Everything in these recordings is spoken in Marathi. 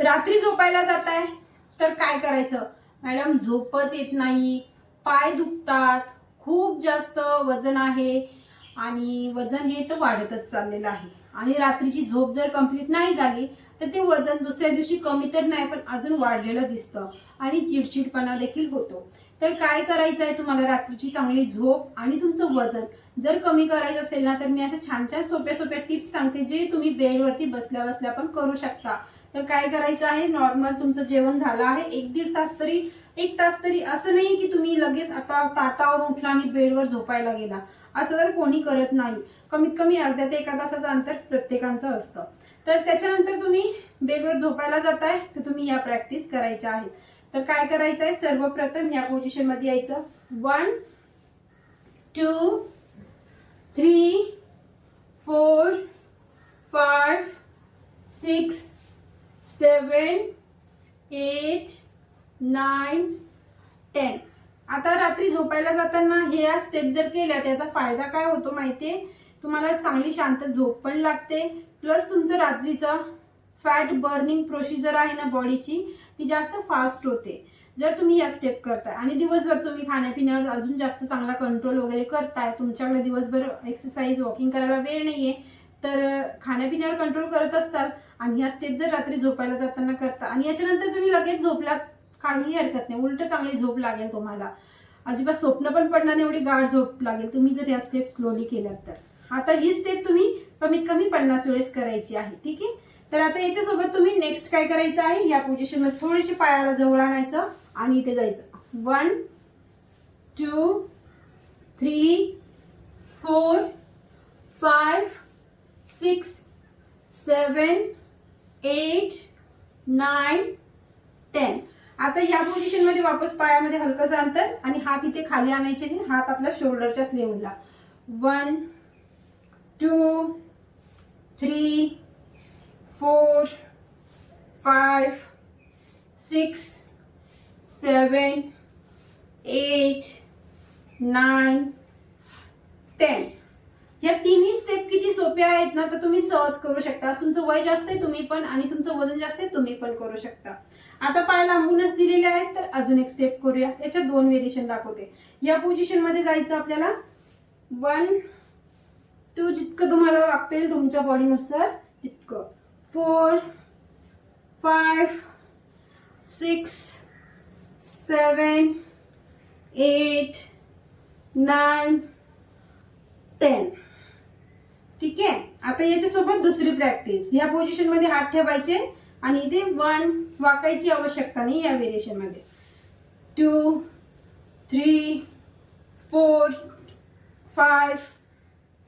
रात्री झोपायला जात आहे तर काय करायचं? मॅडम झोपच येत नाही. पाय दुखतात. खूप जास्त वजन आहे. आणि वजन हे तर वाढतच चाललेलं आहे. आणि रात्रीची झोप जर कंप्लीट नाही झाली तर ते वजन दुसऱ्या दिवशी कमी तर नाही पण अजून वाढलेलं दिसतं. आणि चिडचिडपणा देखील होतो. तर काय करायचं आहे तुम्हाला? रात्रीची चांगली झोप आणि तुमचं वजन. जर कमी करायचं असेल ना तर मी अशा छान छान सोप्या सोप्या टिप्स सांगते जे तुम्ही बेडवरती बसल्या बसल्या पण करू शकता. तर काय करायचं आहे? नॉर्मल तुमचं जेवण झालं आहे. एक दीड तास तरी एक तास तरी असं नाही की तुम्ही लगेच आता ताटावर उठला आणि बेडवर झोपायला गेला. असं तर कोणी करत नाही. कमीत कमी अर्ध्या ते एका तासाचं अंतर प्रत्येकाचं असतं. तर त्याच्यानंतर तुम्ही बेडवर झोपायला जाताय तर तुम्ही या प्रॅक्टिस करायच्या आहेत. तर काय करायचं आहे? सर्वप्रथम या पोझिशनमध्ये यायचं. One two three four five six seven eight nine ten. आता रात्री झोपायला जाताना हे या स्टेप जर केल्या त्याचा फायदा काय होतो माहितीये? तुम्हाला चांगली शांत झोप पण लागते. प्लस तुमचं रात्रीचं फॅट बर्निंग प्रोसिजर आहे ना बॉडीची ती जास्त फास्ट होते. जर तुम्ही या स्टेप करताय आणि दिवसभर तुम्ही खाण्यापिण्यावर अजून जास्त चांगला कंट्रोल वगैरे करताय तुमच्याकडे दिवसभर एक्सरसाइज वॉकिंग करायला वेळ नाहीये तर खाण्यापिण्यावर कंट्रोल करत असाल आणि ह्या स्टेप जर रात्री झोपायला जाताना करता आणि याच्यानंतर तुम्ही लगेच झोपलात काहीही हरकत नाही. उलट चांगली झोप लागेल तुम्हाला. अजिबात स्वप्न पण पडणार नाही एवढी गाढ झोप लागेल. तुम्ही जर या स्टेप स्लोली केल्यात तर. आता ही स्टेप तुम्ही कमीत कमी पन्नास वेळेस करायची आहे ठीक आहे? तर आता याच्यासोबत तुम्ही नेक्स्ट काय करायचं आहे? या पोझिशनमध्ये थोडीशी पायाला जवळ आणायचं आणि इथे जायचं. One two three four five six seven eight nine ten. आता या पोझिशनमध्ये वापस पायामध्ये हलकं अंतर आणि हात इथे खाली आणायचे नाही हात आपल्या शोल्डरच्याच स्लेवला one two three four five six seven eight nine ten या तिन्ही स्टेप किती सोप्या आहेत ना तर तुम्ही सहज करू शकता. तुमचं वय जास्त आहे तुम्ही पण आणि तुमचं वजन जास्त आहे तुम्ही पण करू शकता. आता पाय लांबूनच दिलेले आहेत तर अजून एक स्टेप करूया. याच्यात दोन व्हेरिएशन दाखवते. या पोझिशनमध्ये जायचं आपल्याला वन टू जितकं तुम्हाला वागतेल तुमच्या बॉडीनुसार तितकं. Four five six seven eight nine ten ठीक आहे? आता याच्यासोबत दुसरी प्रॅक्टिस या पोझिशनमध्ये हात ठेवायचे आणि इथे वन वाकायची आवश्यकता नाही या व्हेरिएशनमध्ये. Two three four five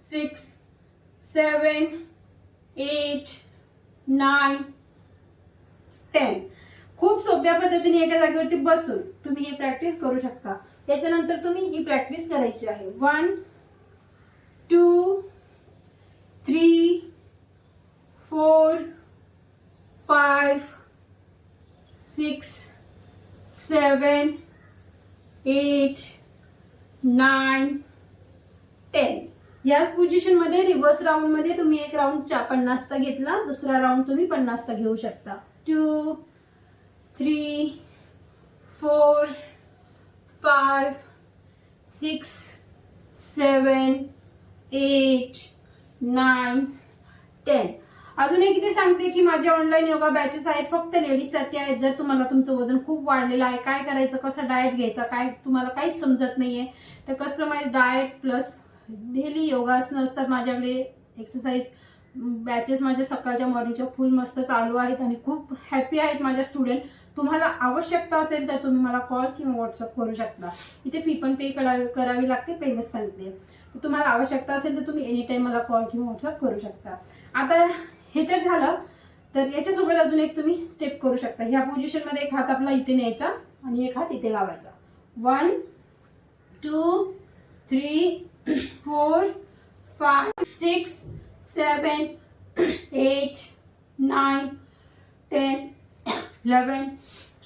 six seven eight nine ten खूप सोप्या पद्धतीने एका जागेवरती बसून तुम्ही ही प्रॅक्टिस करू शकता. त्याच्यानंतर तुम्ही ही प्रॅक्टिस करायची आहे. One two three four five six seven eight nine ten याच पोझिशनमध्ये रिव्हर्स राऊंडमध्ये तुम्ही एक राऊंड पन्नासचा घेतला दुसरा राऊंड तुम्ही पन्नासचा घेऊ शकता. Two three four five six seven eight nine ten अजून एक ते सांगते की माझे ऑनलाईन योगा बॅचेस आहेत फक्त लेडीजसाठी आहेत. जर तुम्हाला तुमचं वजन खूप वाढलेलं आहे काय करायचं कसं डाएट घ्यायचं काय तुम्हाला काहीच समजत नाहीये. तर कस्टमाइज डाएट प्लस डेली योगासनं असतात माझ्याकडे एक्सरसाइज बॅचेस माझ्या सकाळच्या मॉर्निंगच्या फुल मस्त चालू आहेत आणि खूप हॅपी आहेत माझ्या स्टुडंट तुम्हाला आवश्यकता असेल तर तुम्ही मला कॉल किंवा व्हॉट्सअप करू शकता. इथे फी पण पे करावी करावी लागते पेमेंट सांगते. तुम्हाला आवश्यकता असेल तर तुम्ही एनी टाईम मला कॉल किंवा व्हॉट्सअप करू शकता. आता हे तर झालं. तर याच्यासोबत अजून एक तुम्ही स्टेप करू शकता. ह्या पोझिशनमध्ये एक हात आपला इथे न्यायचा आणि एक हात इथे लावायचा. One two three four five six seven eight nine ten eleven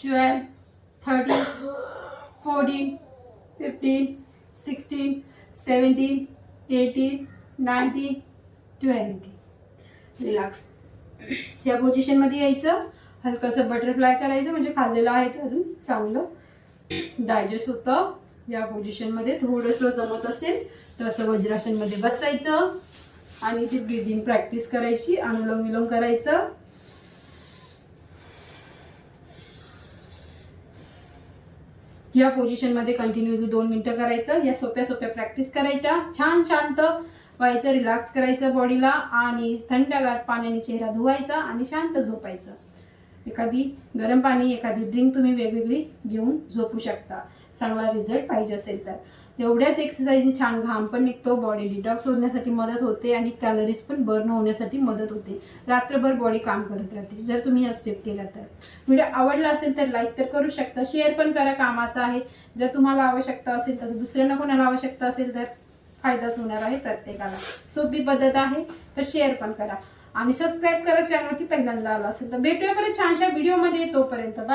twelve thirteen fourteen fifteen sixteen seventeen eighteen nineteen twenty relax या पोझिशनमध्ये यायचं. हलकंसं बटरफ्लाय करायचं म्हणजे खाल्लेलं आहे ते अजून चांगलं. डायजेस्ट होतं. या पोझिशनमध्ये थोडंसं जमत असेल तर असं वज्रासनमध्ये बसायचं. आणि ती ब्रिदिंग प्रॅक्टिस करायची अनुलोम विलोम करायचं. या पोझिशनमध्ये कंटिन्युअसली दोन मिनिटं करायचं. या सोप्या सोप्या प्रॅक्टिस करायच्या. छान शांत. व्हायचं रिलॅक्स करायचं बॉडीला आणि थंडगार पाण्याने चेहरा धुवायचा आणि शांत झोपायचं. एखादी गरम पाणी एखादी ड्रिंक तुम्ही वेगवेगळी घेऊन झोपू शकता. चांगला रिझल्ट पाहिजे असेल तर. एवढ्याच एक्सरसाइजने छान घाम पण निघतो बॉडी डिटॉक्स होण्यासाठी मदत होते आणि कॅलरीज पण बर्न होण्यासाठी मदत होते. रात्रभर बॉडी काम करत राहते जर तुम्ही हा स्टेप केला तर. व्हिडिओ आवडला असेल तर लाईक तर करू शकता शेअर पण करा कामाचा आहे. जर तुम्हाला आवश्यकता असेल तर दुसऱ्यांना कोणाला आवश्यकता असेल तर फायदाच होणार आहे प्रत्येकाला. सोपी पद्धत आहे तर शेअर पण करा. आणि सबस्क्राईब करा चॅनलवरती पहिल्यांदा आला असेल तर भेटूया परत छानशा व्हिडिओमध्ये तोपर्यंत. बाय